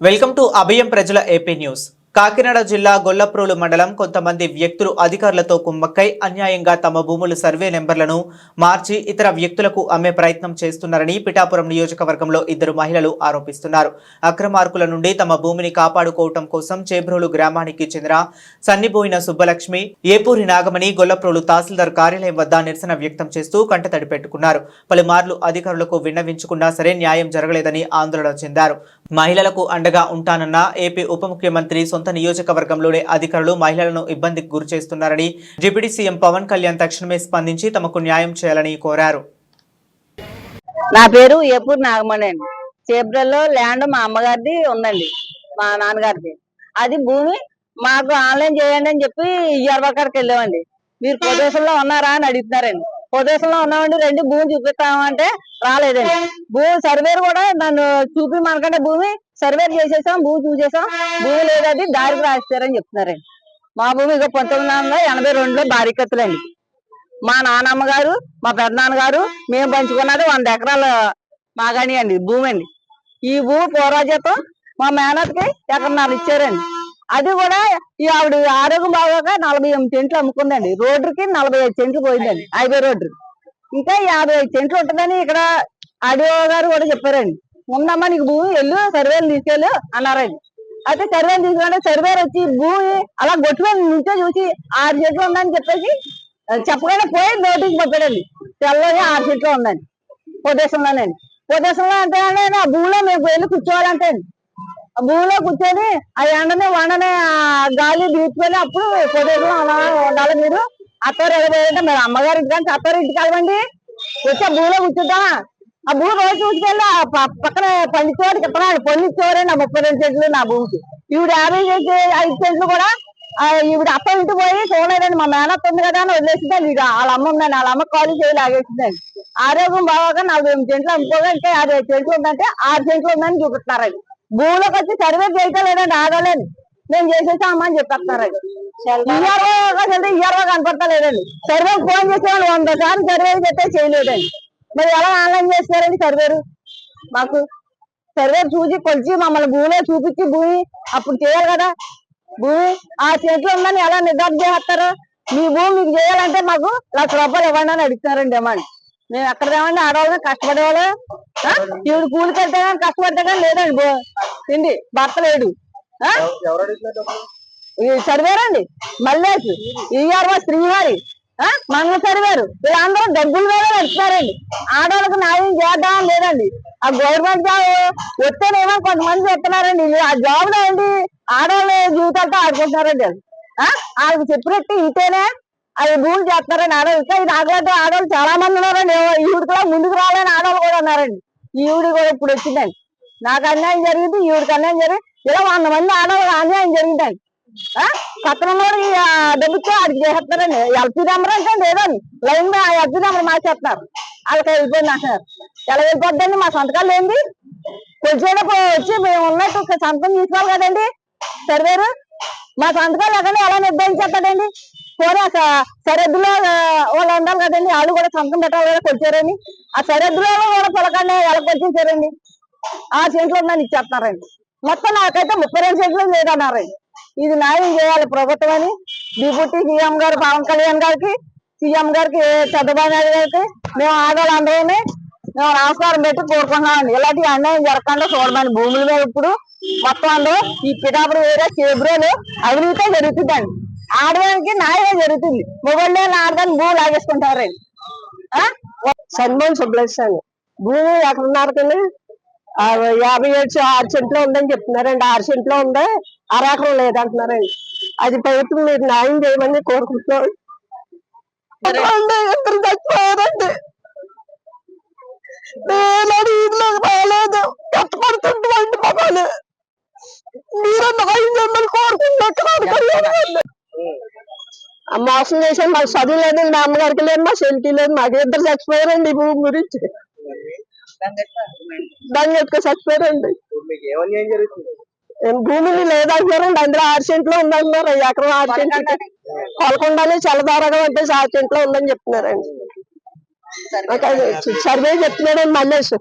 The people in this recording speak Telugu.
వెల్కమ్ టు అభయం ప్రజల ఏపీ న్యూస్. కాకినాడ జిల్లా గొల్లప్రోలు మండలం కొంతమంది వ్యక్తులు అధికారులతో కుమ్మక్కై అన్యాయంగా తమ భూముల సర్వే నెంబర్లను మార్చి ఇతర వ్యక్తులకు అమ్మే ప్రయత్నం చేస్తున్నారని పిఠాపురం నియోజకవర్గంలో ఇద్దరు మహిళలు ఆరోపిస్తున్నారు. అక్రమార్కుల నుండి తమ భూమిని కాపాడుకోవటం కోసం చేబ్రోలు గ్రామానికి చెందిన సన్నిబోయిన సుబ్బలక్ష్మి ఏపూరి నాగమణి గొల్లప్రోలు తహసీల్దార్ కార్యాలయం వద్ద నిరసన వ్యక్తం చేస్తూ కంటతడి పెట్టుకున్నారు పలుమార్లు అధికారులకు విన్నవించుకున్నా సరే న్యాయం జరగలేదని ఆందోళన చెందారు. మహిళలకు అండగా ఉంటానన్న ఏపీ ఉప ముఖ్యమంత్రి సొంత నియోజకవర్గంలోనే అధికారులు మహిళలను ఇబ్బందికి గురి చేస్తున్నారని డిప్యూటీ సీఎం పవన్ కళ్యాణ్ తక్షణమే స్పందించి తమకు న్యాయం చేయాలని కోరారు. నా పేరు ఏపూర్ నాగమణి అండి చేబ్రల్లో ల్యాండ్ మా అమ్మగారిది ఉందండి మా నాన్నగారిది. అది భూమి మాకు ఆన్లైన్ చేయండి అని చెప్పి ఇయర్ కాడికి వెళ్ళామండి. మీరు ప్రదేశంలో ఉన్నారా అని అడుగుతున్నారండి. ప్రదేశంలో ఉన్నామండి రెండు భూమి చూపిస్తామంటే రాలేదండి. భూమి సర్వేర్ కూడా నన్ను చూపి మనకంటే భూమి సర్వేర్ చేసేసాం భూమి చూసేసాం. భూమి లేదది దారికి రాస్తారని చెప్తున్నారండి. మా భూమి ఇక పంతొమ్మిది వందల ఎనభై రెండులో బారికత్తులండి. మా నానమ్మ గారు మా పెద్దనాన్నగారు మేము పంచుకున్నది వంద ఎకరాల మాగాణి అండి భూమి అండి. ఈ భూమి పూర్వజతం మా మేనత్కి ఎకరన్నర ఇచ్చారండి. అది కూడా ఈ ఆవిడ ఆరోగ్యం బాగోక నలభై ఎనిమిది సెంట్లు అమ్ముకుందండి. రోడ్డుకి నలభై ఐదు సెంట్లు పోయిందండి. హైవే రోడ్డు ఇంకా యాభై ఐదు సెంట్లు ఉంటుందని ఇక్కడ ఆడియో గారు కూడా చెప్పారండి. ఉందమ్మా నీకు భూమి వెళ్ళు సర్వేలు తీసుకెళ్ళు అన్నారండి. అయితే సర్వేలు తీసుకుంటే సర్వేలు వచ్చి భూమి అలా గొట్టుకొని నుంచే చూసి ఆరు చెట్లు ఉందని చెప్పేసి చెప్పగానే పోయి నోటీస్ పంపాడండి. తెల్లగా ఆరు చెట్లు ఉందండి ప్రదేశంలోనండి ప్రదేశంలో అంటే ఆ భూమిలో మేము వెళ్ళి కూర్చోవాలంటే భూమిలో కూర్చొని ఆ ఎండని వండనే గాలి తీసుకొని అప్పుడు ప్రదేశంలో అలా ఉండాలి మీరు. అత్తారు ఎడబోయంటే మీరు అమ్మగారి ఇంటి కానీ అత్తారు ఇంటికి వెళ్ళమండి. వచ్చి ఆ భూమిలో కూర్చుంటామా ఆ భూమి రోజు చూసుకెళ్ళి పక్కన పండించేవాడు ఇస్తున్నాడు పండించేవారే నా ముప్పై రెండు సెంట్లు నా భూమికి. ఈవిడ యాభై సెంట్లు ఐదు సెంట్లు కూడా ఈవిడ అత్త ఇంటి పోయి చూడలేదండి మా మేనత్త ఉంది కదా అని వదిలేసిందండి. ఇక వాళ్ళ అమ్మ ఉందండి వాళ్ళ అమ్మ కాలు చేయి లాగేసిందండి. ఆరోగ్యం బాగా నలభై ఎనిమిది సెంట్లు అమ్ముకోగా ఇంకా యాభై సెంట్లు ఉందంటే ఆరు సెంట్లు ఉందని చూపిస్తున్నారండి. భూమిలోకి వచ్చి సర్వే చేయటం లేదండి ఆగలేండి నేను చేసేసామని చెప్పేస్తున్నారండి ఇయ్యారో వెళ్తే ఇయ్యారో కనపడతా లేదండి సర్వే ఫోన్ చేసేవాళ్ళు వంద సార్లు సర్వే చేస్తే చేయలేదండి. మరి ఎలా ఆన్లైన్ చేస్తారండి సర్వేరు? మాకు సర్వే చూసి కొలిచి మమ్మల్ని భూమిలో చూపించి భూమి అప్పుడు చేయాలి కదా. భూమి ఆ చెట్లు ఉందని ఎలా నిర్ధారణ చేస్తారు? మీ భూమి మీకు చేయాలంటే మాకు లక్ష రూపాయలు ఇవ్వండి అని అడుగుతున్నారండి డిమాండ్. మేము ఎక్కడ తేమండి ఆడవాళ్ళు కష్టపడేవాళ్ళు ఆ? ఈవిడ కూలికి వెళ్తే కానీ కష్టపడితే కానీ లేదండి బో- తిండి భర్త లేడు ఆ? ఈ సర్వేరండి మల్లేష్ ఈఆర్ఓ శ్రీవారి ఆ? మంగళ సర్వేరు వీళ్ళందరూ డబ్బులు మీద నడుస్తున్నారండి ఆడవాళ్ళకి న్యాయం చేద్దాం లేదండి ఆ గవర్నమెంట్ జాబ్ వస్తేనేమో కొంతమంది చెప్తున్నారండి ఆ జాబ్లో ఏంటి ఆడవాళ్ళ జీవితాలతో ఆడుకుంటున్నారండి వాళ్ళు. ఆ? వాళ్ళకి చెప్పినట్టు ఇంతేనే అవి భూమి చేస్తారని ఆడవాళ్ళు. ఇంకా ఇది ఆగలేదు ఆడవాళ్ళు చాలా మంది ఉన్నారండి. ఈవిడ కూడా ముందుకు రావాలని ఆడవాళ్ళు కూడా ఉన్నారండి. ఈవిడ కూడా ఇప్పుడు వచ్చిందండి. నాకు అన్యాయం జరిగింది ఈవిడికి అన్యాయం జరిగింది. ఇలా వంద మంది ఆడవాళ్ళు అన్యాయం జరిగిందండి. పక్కన డబ్బుతో అడిగి చేస్తారండి ఎల్పీ నెంబర్ అంటే లేదండి. లైన్గా ఎల్పీ నెంబర్ మార్చేస్తున్నారు. వాళ్ళకి వెళ్ళిపోయింది అంటున్నారు. ఎలా వెళ్ళిపోద్దండి? మా సంతకాలు ఏంది? కొంచెం వచ్చి మేము ఉన్నట్టు సంతకం తీసుకోవాలి కదండి. సర్వేరు. మా సంతకాలు ఎక్కడ ఎలా నిర్ధారించేస్తాడండి? పోరాక సరిహద్దులో వాళ్ళు ఉండాలి కదండి వాళ్ళు కూడా సంతం పెట్టాలి కదా కొచ్చారని ఆ సరిహద్దులో కూడా పొలకండి వాళ్ళకి వచ్చేసారండి. ఆ సెంట్లు నన్ను ఇచ్చేస్తున్నారండి మొత్తం నాకైతే ముప్పై రెండు సెంట్లు లేదన్నారండి. ఇది న్యాయం చేయాలి ప్రభుత్వం అని. డిప్యూటీ సీఎం గారు పవన్ కళ్యాణ్ గారికి సీఎం గారికి చంద్రబాబు నాయుడు గారికి మేము ఆడవాళ్ళందరూ మేము నమస్కారం పెట్టి కోరుకుంటున్నామండి. ఇలాంటి అన్యాయం జరగకుండా చూడమని భూముల మీద ఇప్పుడు మొత్తం అందులో ఈ పిఠాపురం ఏరియా చేబ్రోలు అవినీతే జరుగుతుందండి. ఆడదానికి న్యాయం జరుగుతుంది. మొగళ్ళే ఆడదాన్ని భూమి లాగేసుకుంటారండి సన్మోహన్ సుబ్బలక్ష్మి భూమి ఎకరన్నరకని ఆ యాభై ఏడు ఆరు సెంట్లో ఉందని చెప్తున్నారండి. ఆరు సెంట్లో ఉందా? అరెకరం లేదంటున్నారండి. అది ప్రభుత్వం మీరు న్యాయం చేయమని కోరుకుంటున్నాం ఇద్దరు చచ్చిపోయారండి. నేను ఇంట్లో బాగాలేదు కష్టపడుతుంటువంటి మగవాళ్ళు మీరు న్యాయం చేయమని కోరుకుంటున్నారు ఆ మోసం చేశాను. మాకు చదువు లేదు మా అమ్మగారికి లేదు మా సెల్టీ లేదు మాకు ఇద్దరు చచ్చిపోయారండి ఈ భూమి గురించి. దాన్ని ఎక్కువ చచ్చిపోయారండి మీకు ఏమన్యాయం జరుగుతుంది? ఏం భూమిని లేదంటున్నారండి. అందులో ఆరు సెంట్లు ఉందంటున్నారు ఎకరం ఆరు సెంట్లు కొలకుండానే చల్లదారగా అంటే ఆరు సెంట్లో ఉందని చెప్తున్నారండి. సర్వే చెప్తున్నాడండి మల్లేష్